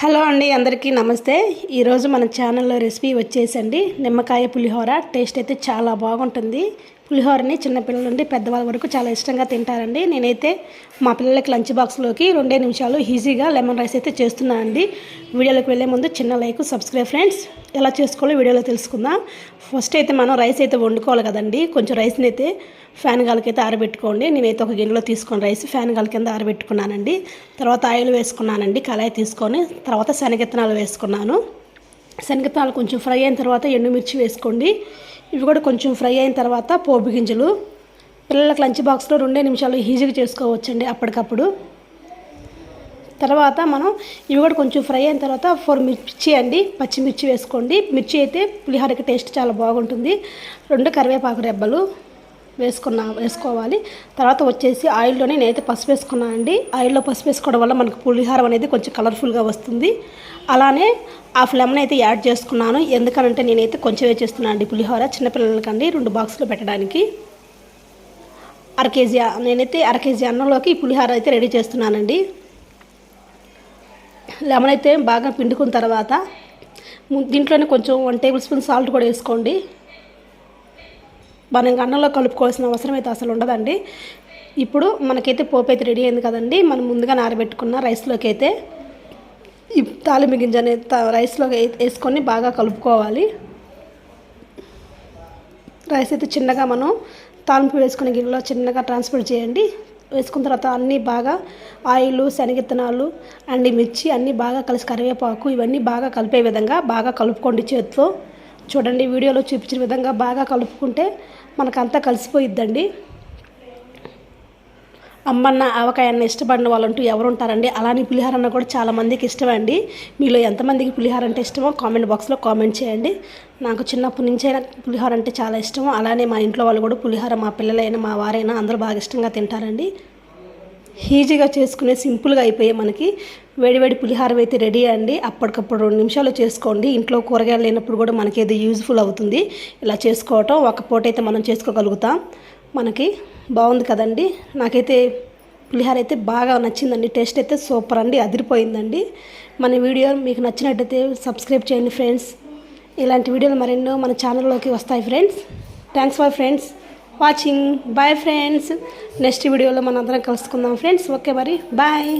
Hello అండి అందరికీ నమస్తే. ఈరోజు మన ఛానల్లో రెసిపీ వచ్చేసండి. నిమ్మకాయ పులిహోర టేస్ట్ అయితే చాలా బాగుంటుంది. పులిహోరని చిన్నపిల్లల నుండి పెద్దవాళ్ళ వరకు చాలా ఇష్టంగా తింటారండి. నేనైతే మా పిల్లలకి లంచ్ బాక్స్లోకి రెండే నిమిషాలు ఈజీగా లెమన్ రైస్ అయితే చేస్తున్నాను అండి. వీడియోలోకి వెళ్ళే ముందు చిన్న లైక్ సబ్స్క్రైబ్ ఫ్రెండ్స్. ఎలా చేసుకోవాలో వీడియోలో తెలుసుకుందాం. ఫస్ట్ అయితే మనం రైస్ అయితే వండుకోవాలి కదండి. కొంచెం రైస్ని అయితే ఫ్యాన్ గాలికైతే ఆరబెట్టుకోండి. నేనైతే ఒక గిన్నెలో తీసుకొని రైస్ ఫ్యాన్ గాలి కింద ఆరబెట్టుకున్నానండి. తర్వాత ఆయిల్ వేసుకున్నానండి. కళాయి తీసుకొని తర్వాత శనగిత్తనాలు వేసుకున్నాను. శనగతాలు కొంచెం ఫ్రై అయిన తర్వాత ఎండుమిర్చి వేసుకోండి. ఇవి కూడా కొంచెం ఫ్రై అయిన తర్వాత పోపు గింజలు. పిల్లలకు లంచ్ బాక్స్లో రెండే నిమిషాలు ఈజీగా చేసుకోవచ్చండి అప్పటికప్పుడు. తర్వాత మనం ఇవి కూడా కొంచెం ఫ్రై అయిన తర్వాత ఫోర్ మిర్చి అండి పచ్చిమిర్చి వేసుకోండి. మిర్చి అయితే పులిహోరకి టేస్ట్ చాలా బాగుంటుంది. రెండు కరివేపాకు రెబ్బలు. వేసుకున్నా వేసుకోవాలి. తర్వాత వచ్చేసి ఆయిల్లోనే నేనైతే పసుపు వేసుకున్నాను అండి. ఆయిల్లో పసుపు వేసుకోవడం వల్ల మనకు పులిహారం అనేది కొంచెం కలర్ఫుల్గా వస్తుంది. అలానే హాఫ్ లెమన్ అయితే యాడ్ చేసుకున్నాను. ఎందుకనంటే నేనైతే కొంచెం చేస్తున్నాను అండి పులిహోర. చిన్నపిల్లలకండి రెండు బాక్సులు పెట్టడానికి. అర కేజీ నేనైతే అర కేజీ అన్నంలోకి పులిహార పులిహోర అయితే రెడీ చేస్తున్నానండి. లెమన్ అయితే బాగా పిండుకున్న తర్వాత దీంట్లోనే కొంచెం వన్ టేబుల్ స్పూన్ సాల్ట్ కూడా వేసుకోండి. మనం అన్నంలో కలుపుకోవాల్సిన అవసరం అయితే అసలు ఉండదండి. ఇప్పుడు మనకైతే పోపు అయితే రెడీ అయింది కదండి. మనం ముందుగా నారబెట్టుకున్న రైస్లోకి అయితే ఈ తాలింపు గింజ అనేది రైస్లోకి వేసుకొని బాగా కలుపుకోవాలి. రైస్ అయితే చిన్నగా మనం తాలింపు వేసుకునే గిన్నెలో చిన్నగా ట్రాన్స్ఫర్ చేయండి. వేసుకున్న తర్వాత అన్నీ బాగా ఆయిల్ శనగిత్తనాలు అండ్ మిర్చి అన్నీ బాగా కలిసి కరివేపాకు ఇవన్నీ బాగా కలిపే విధంగా బాగా కలుపుకోండి చేతితో. చూడండి వీడియోలో చూపించిన విధంగా బాగా కలుపుకుంటే మనకంతా కలిసిపోయిద్దండి. అమ్మన్న ఆవకాయన్న ఇష్టపడిన వాళ్ళంటూ ఎవరు ఉంటారండి అలానే పులిహార అన్న కూడా చాలామందికి ఇష్టం ఇష్టమండి మీలో ఎంతమందికి పులిహార అంటే ఇష్టమో కామెంట్ బాక్స్లో కామెంట్ చేయండి. నాకు చిన్నప్పటి నుంచే పులిహార అంటే చాలా ఇష్టము. అలానే మా ఇంట్లో వాళ్ళు కూడా పులిహార మా పిల్లలైనా మా వారైనా అందరూ బాగా ఇష్టంగా తింటారండి. ఈజీగా చేసుకునే సింపుల్గా అయిపోయే మనకి వేడివేడి పులిహారం అయితే రెడీ అండి. అప్పటికప్పుడు రెండు నిమిషాలు చేసుకోండి. ఇంట్లో కూరగాయలు లేనప్పుడు కూడా మనకి ఏదో యూజ్ఫుల్ అవుతుంది. ఇలా చేసుకోవటం ఒక పూట అయితే మనం చేసుకోగలుగుతాం. మనకి బాగుంది కదండి. నాకైతే పులిహార అయితే బాగా నచ్చిందండి. టేస్ట్ అయితే సూపర్ అండి. అదిరిపోయిందండి. మన వీడియో మీకు నచ్చినట్టయితే సబ్స్క్రైబ్ చేయండి ఫ్రెండ్స్. ఇలాంటి వీడియోలు మరెన్నో మన ఛానల్లోకి వస్తాయి friends. Thanks for friends. Watching. Bye friends next వీడియోలో మనందరం కలుసుకుందాం ఫ్రెండ్స్ ఓకే మరి. బాయ్